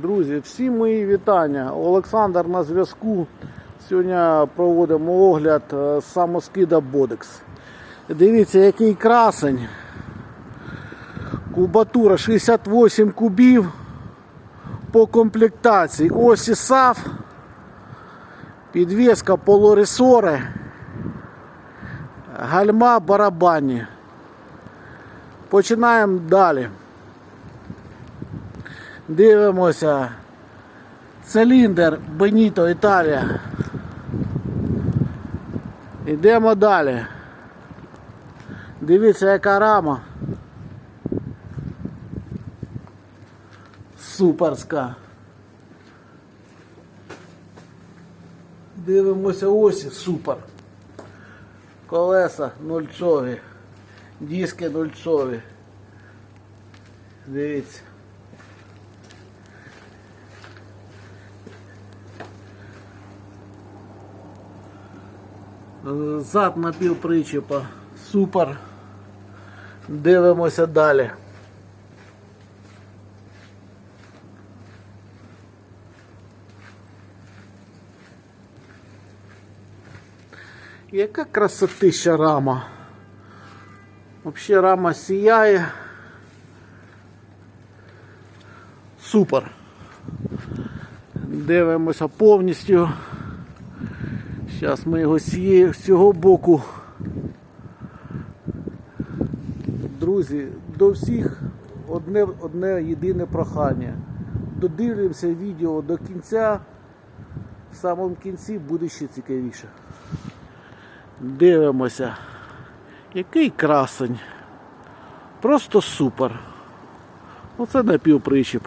Друзі, всі мої вітання. Олександр на зв'язку. Сьогодні проводимо огляд е, самоскида Бодекс. Дивіться, який красень. Кубатура 68 кубів по комплектації. Осі САФ, підвіска полуресори, гальма барабанні. Починаємо далі. Дивимося. Циліндр Беніто Італія. Йдемо далі. Дивіться, яка рама. Суперська. Дивимося осі, супер. Колеса нульцові. Диски нульцові. Дивіться. Зад напівпричепа. Супер. Дивимося далі. Яка красотища рама. Вообще рама сіяє. Супер. Дивимося повністю. Зараз ми його з цього боку. Друзі, до всіх одне, одне єдине прохання. Додивлюємося відео до кінця. В самому кінці буде ще цікавіше. Дивимося. Який красень. Просто супер. Оце напівпричіп.